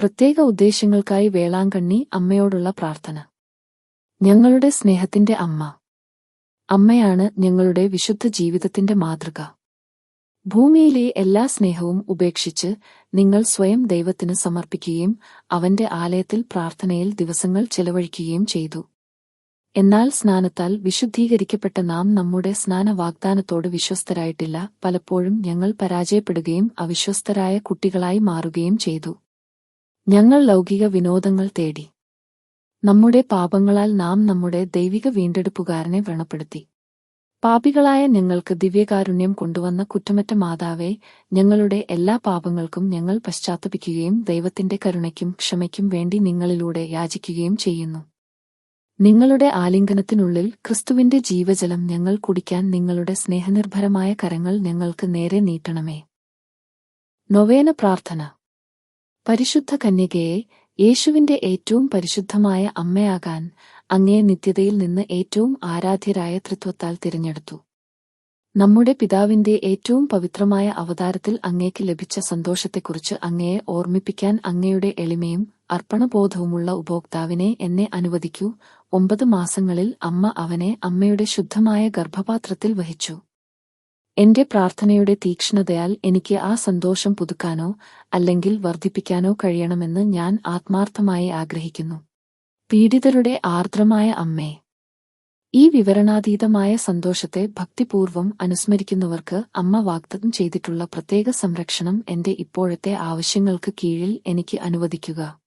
പ്രത്യേക ഉദ്ദേശ്യങ്ങൾക്കായി വേളാങ്കണ്ണി അമ്മയോടുള്ള പ്രാർത്ഥന. ഞങ്ങളുടെ സ്നേഹത്തിന്റെ അമ്മ. അമ്മയാണ് ഞങ്ങളുടെ വിശുദ്ധ ജീവിതത്തിന്റെ മാതൃക. ഭൂമിയിലെ എല്ലാ സ്നേഹവും ഉപേക്ഷിച്ച് നിങ്ങൾ സ്വയം ദൈവത്തിന് സമർപ്പിക്കുകയും അവന്റെ ആലയത്തിൽ പ്രാർത്ഥനയിൽ ദിവസങ്ങൾ ചെലവഴിക്കുകയും ചെയ്തു. എന്നാൽ സ്നാനത്താൽ വിശുദ്ധീകരിക്കപ്പെട്ട നാം നമ്മുടെ സ്നാനവാഗ്ദാനത്തോട് വിശ്വസ്തരായിട്ടില്ല. പലപ്പോഴും ഞങ്ങൾ പരാജയപ്പെടുകയും അവിശ്വസ്തരായ കുട്ടികളായി മാറുകയും ചെയ്തു. ഞങ്ങൾ ലൗകിക വിനോദങ്ങൾ തേടി. നമ്മുടെ പാപങ്ങളാൽ നാം നമ്മുടെ ദൈവിക വീണ്ടെടുപ്പുകാരനെ വ്രണപ്പെടുത്തി. പാപികളായ ഞങ്ങൾക്ക് ദിവ്യകാരുണ്യം കൊണ്ടുവന്ന കുറ്റമറ്റ മാതാവെ ഞങ്ങളുടെ എല്ലാ പാപങ്ങൾക്കും ഞങ്ങൾ പശ്ചാത്തപിക്കുകയും ദൈവത്തിന്റെ കരുണയ്ക്കും ക്ഷമയ്ക്കും വേണ്ടി നിങ്ങളിലൂടെ യാചിക്കുകയും ചെയ്യുന്നു. നിങ്ങളുടെ ആലിംഗനത്തിനുള്ളിൽ ക്രിസ്തുവിന്റെ ജീവജലം ഞങ്ങൾ കുടിക്കാൻ നിങ്ങളുടെ സ്നേഹനിർഭരമായ കരങ്ങൾ ഞങ്ങൾക്ക് നേരെ നീട്ടണമേ. നൊവേന പ്രാർത്ഥന. പരിശുദ്ധ കന്യകയെ യേശുവിന്റെ ഏറ്റവും പരിശുദ്ധമായ അമ്മയാകാൻ അങ്ങേ നിത്യതയിൽ നിന്ന് ഏറ്റവും ആരാധ്യരായ തൃത്വത്താൽ തിരഞ്ഞെടുത്തു. നമ്മുടെ പിതാവിന്റെ ഏറ്റവും പവിത്രമായ അവതാരത്തിൽ അങ്ങേക്ക് ലഭിച്ച സന്തോഷത്തെക്കുറിച്ച് അങ്ങയെ ഓർമ്മിപ്പിക്കാൻ അങ്ങയുടെ എളിമയും അർപ്പണബോധവുമുള്ള ഉപഭോക്താവിനെ എന്നെ അനുവദിക്കൂ. ഒമ്പത് മാസങ്ങളിൽ അമ്മ അവനെ അമ്മയുടെ ശുദ്ധമായ ഗർഭപാത്രത്തിൽ വഹിച്ചു. എന്റെ പ്രാർത്ഥനയുടെ തീക്ഷ്ണതയാൽ എനിക്ക് ആ സന്തോഷം പുതുക്കാനോ അല്ലെങ്കിൽ വർദ്ധിപ്പിക്കാനോ കഴിയണമെന്ന് ഞാൻ ആത്മാർത്ഥമായി ആഗ്രഹിക്കുന്നു. പീഡിതരുടെ ആർദ്രമായ അമ്മേ ഈ വിവരണാതീതമായ സന്തോഷത്തെ ഭക്തിപൂർവം അനുസ്മരിക്കുന്നവർക്ക് അമ്മ വാഗ്ദത്തം ചെയ്തിട്ടുള്ള പ്രത്യേക സംരക്ഷണം എന്റെ ഇപ്പോഴത്തെ ആവശ്യങ്ങൾക്ക് കീഴിൽ എനിക്ക് അനുവദിക്കുക.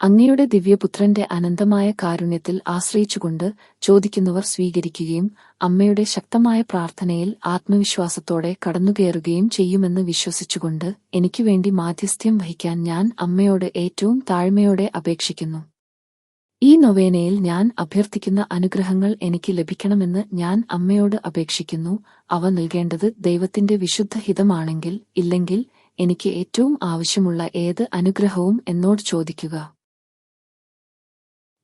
അങ്ങയുടെ ദിവ്യപുത്രന്റെ അനന്തമായ കാരുണ്യത്തിൽ ആശ്രയിച്ചുകൊണ്ട് ചോദിക്കുന്നവർ സ്വീകരിക്കുകയും അമ്മയുടെ ശക്തമായ പ്രാർത്ഥനയിൽ ആത്മവിശ്വാസത്തോടെ കടന്നുകയറുകയും ചെയ്യുമെന്ന് വിശ്വസിച്ചുകൊണ്ട് എനിക്കുവേണ്ടി മാധ്യസ്ഥ്യം വഹിക്കാൻ ഞാൻ അമ്മയോട് ഏറ്റവും താഴ്മയോടെ അപേക്ഷിക്കുന്നു. ഈ നൊവേനയിൽ ഞാൻ അഭ്യർത്ഥിക്കുന്ന അനുഗ്രഹങ്ങൾ എനിക്ക് ലഭിക്കണമെന്ന് ഞാൻ അമ്മയോട് അപേക്ഷിക്കുന്നു. അവ നൽകേണ്ടത് ദൈവത്തിന്റെ വിശുദ്ധ ഹിതമാണെങ്കിൽ ഇല്ലെങ്കിൽ എനിക്ക് ഏറ്റവും ആവശ്യമുള്ള ഏത് അനുഗ്രഹവും എന്നോട് ചോദിക്കുക.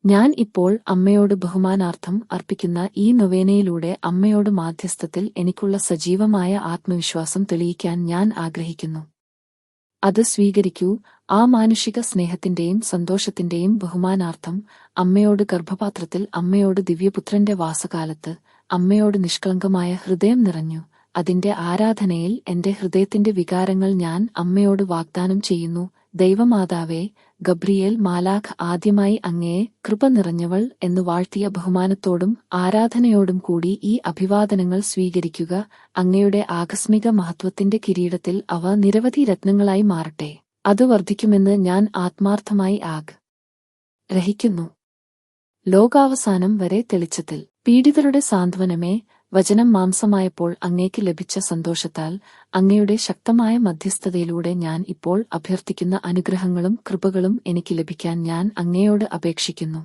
ഞാൻ ഇപ്പോൾ അമ്മയോട് ബഹുമാനാർത്ഥം അർപ്പിക്കുന്ന ഈ നൊവേനയിലൂടെ അമ്മയോട് മാധ്യസ്ഥത്തിൽ എനിക്കുള്ള സജീവമായ ആത്മവിശ്വാസം തെളിയിക്കാൻ ഞാൻ ആഗ്രഹിക്കുന്നു. അത് സ്വീകരിക്കൂ. ആ മാനുഷിക സ്നേഹത്തിന്റെയും സന്തോഷത്തിന്റെയും ബഹുമാനാർത്ഥം അമ്മയോട് ഗർഭപാത്രത്തിൽ അമ്മയോട് ദിവ്യപുത്രന്റെ വാസകാലത്ത് അമ്മയോട് നിഷ്കളങ്കമായ ഹൃദയം നിറഞ്ഞു. അതിന്റെ ആരാധനയിൽ എന്റെ ഹൃദയത്തിന്റെ വികാരങ്ങൾ ഞാൻ അമ്മയോട് വാഗ്ദാനം ചെയ്യുന്നു. ദൈവമാതാവേ ഗബ്രിയേൽ മാലാഖ് ആദ്യമായി അങ്ങയെ കൃപ നിറഞ്ഞവൾ എന്ന് വാഴ്ത്തിയ ബഹുമാനത്തോടും ആരാധനയോടും കൂടി ഈ അഭിവാദനങ്ങൾ സ്വീകരിക്കുക അങ്ങയുടെ ആകസ്മിക മഹത്വത്തിന്റെ കിരീടത്തിൽ അവ നിരവധി രത്നങ്ങളായി മാറട്ടെ. അത് വർദ്ധിക്കുമെന്ന് ഞാൻ ആത്മാർത്ഥമായി ആഗ് രഹിക്കുന്നു ലോകാവസാനം വരെ തെളിച്ചത്തിൽ. പീഡിതരുടെ സാന്ത്വനമേ വചനം മാംസമായപ്പോൾ അങ്ങേക്ക് ലഭിച്ച സന്തോഷത്താൽ അങ്ങയുടെ ശക്തമായ മധ്യസ്ഥതയിലൂടെ ഞാൻ ഇപ്പോൾ അഭ്യർത്ഥിക്കുന്ന അനുഗ്രഹങ്ങളും കൃപകളും എനിക്ക് ലഭിക്കാൻ ഞാൻ അങ്ങയോട് അപേക്ഷിക്കുന്നു.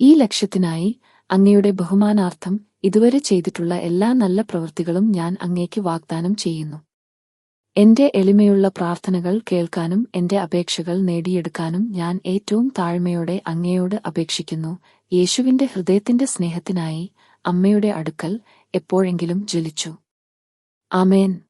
ഈ ലക്ഷ്യത്തിനായി അങ്ങയുടെ ബഹുമാനാർത്ഥം ഇതുവരെ ചെയ്തിട്ടുള്ള എല്ലാ നല്ല പ്രവൃത്തികളും ഞാൻ അങ്ങേക്ക് വാഗ്ദാനം ചെയ്യുന്നു. എന്റെ എളിമയുള്ള പ്രാർത്ഥനകൾ കേൾക്കാനും എന്റെ അപേക്ഷകൾ നേടിയെടുക്കാനും ഞാൻ ഏറ്റവും താഴ്മയോടെ അങ്ങയോട് അപേക്ഷിക്കുന്നു. യേശുവിന്റെ ഹൃദയത്തിന്റെ സ്നേഹത്തിനായി അമ്മയുടെ അടുക്കൽ എപ്പോഴെങ്കിലും ജ്വലിച്ചു. ആമേൻ.